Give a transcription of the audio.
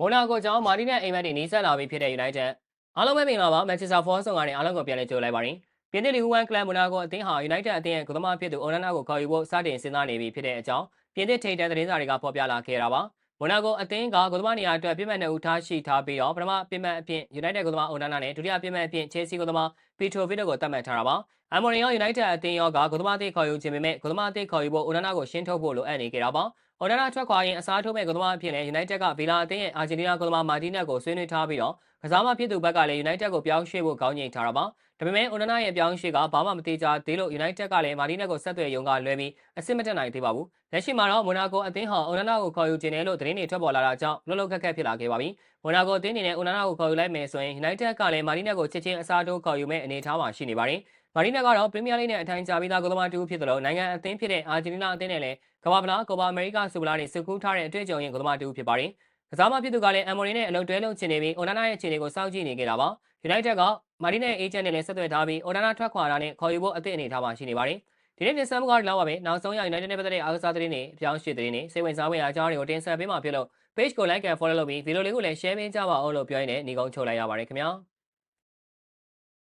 မိုနာကိုကြောင့်မာတီနဲ့အိမ်မက်တွေနီးစပ်လာပြီဖြစ်တဲ့ United အားလုံးပဲမင်္ဂလာပါ Manchester Force ဆောင်ကနေအားလုံးကိုပြန်လည်ကြိုလိုက်ပါရင်ပြင်သစ်လီဂူဝမ်ကလပ်မိုနာကိုအသင်းဟာ United အသင်းရဲ့ဂုဏ်သမားဖြစ်သူအိုနာနာကိုခေါ်ယူဖို့စတင်စဉ်းစားနေပြီဖြစ်တဲ့အကြောင်းပြင်သစ်ထိပ်တန်းသတင်းစာတွေကဖော်ပြလာခဲ့တာပါမိုနာကိုအသင်းကဂုဏ်သမားနေရာအတွက်ပြစ်မှတ်နှစ်ဦးထားရှိထားပြီးတော့ပထမပြစ်မှတ်အဖြစ် United ဂုဏ်သမားအိုနာနာနဲ့ဒုတိယပြစ်မှတ်အဖြစ် Chelsea ဂုဏ်သမား Petrovic တို့ကိုသတ်မှတ်ထားတာပါ အမ်မိုရီယော United အသင်းရောကဂုဏ်သမားအသင်းခေါ်ယူခြင်းပေမဲ့ဂုဏ်သမားအသင်းခေါ်ယူဖို့အိုနာနာကိုရှင်းထုတ်ဖို့လိုအပ်နေကြတာပါ။အော်နာနာထွက်ခွာရင်အစားထိုးမဲ့ကစားမအဖြစ်နဲ့ United ကဗီလာအသင်းရဲ့အာဂျင်တီးနားကစားမမာတီနက်ကိုဆွေးနွေးထားပြီးတော့ကစားမဖြစ်သူဘက်ကလည်း United ကိုပြောင်းရွှေ့ဖို့ကောင်းညင်ထားတာပါ။ဒါပေမဲ့အိုနာနာရဲ့ပြောင်းရွှေ့ကဘာမှမသေးချာသေးလို့ United ကလည်းမာတီနက်ကိုဆက်သွယ်ရုံကလွဲပြီးအဆင့်မတက်နိုင်သေးပါဘူး။လက်ရှိမှာတော့မိုနာကိုအသင်းဟာအိုနာနာကိုခေါ်ယူခြင်းနဲ့လို့သတင်းတွေထွက်ပေါ်လာတာကြောင့်လှုပ်လှုပ်ခက်ခက်ဖြစ်လာခဲ့ပါပြီ။မိုနာကိုအသင်းအနေနဲ့အိုနာနာကိုခေါ်ယူလိုက်မယ်ဆိုရင် United ကလည်းမာတီနက်ကိုချက်ချင်းအစားထိုးခေါ်ယူမဲ့အနေအထားမှာရှိနေပါတယ်။ မာရီနာကတော့ပရီးမီးယားလိနဲ့အထိုင်ချပြီးသားကစားမတူဖြစ်တယ်လို့နိုင်ငံအသင်းဖြစ်တဲ့အာဂျင်တီးနားအသင်းနဲ့လည်းကမ္ဘာဖလားကော်ပါအမေရိကစူပလာတွေစုကူးထားတဲ့အတွေ့အကြုံရင်ကစားမတူဖြစ်ပါတယ်။ကစားမဖြစ်သူကလည်းအမ်မိုရီနဲ့အလုပ်တွဲလုပ်ချင်နေပြီးအိုနာနာရဲ့အခြေအနေကိုစောင့်ကြည့်နေကြတာပါ။ United ကမာရီနဲ့အေဂျင့်နဲ့လည်းဆက်သွယ်ထားပြီးအိုနာနာထွက်ခွာတာနဲ့ခေါ်ယူဖို့အသင့်အနေထားမှာရှိနေပါတယ်။ဒီနေ့တင်ဆက်မှုကတော့လောက်ပါပဲ။နောက်ဆုံးရ United နဲ့ပတ်သက်တဲ့အားကစားသတင်းတွေအပြောင်းအရွှေ့သတင်းတွေစိတ်ဝင်စားဖွယ်အကြောင်းတွေကိုတင်ဆက်ပေးမှာဖြစ်လို့ page ကို like and follow လုပ်ပြီးဗီဒီယိုလေးကိုလည်း share ပေးကြပါဦးလို့ပြောရင်းနဲ့ညီကုန်းချုပ်လိုက်ရပါတယ်ခင်ဗျာ။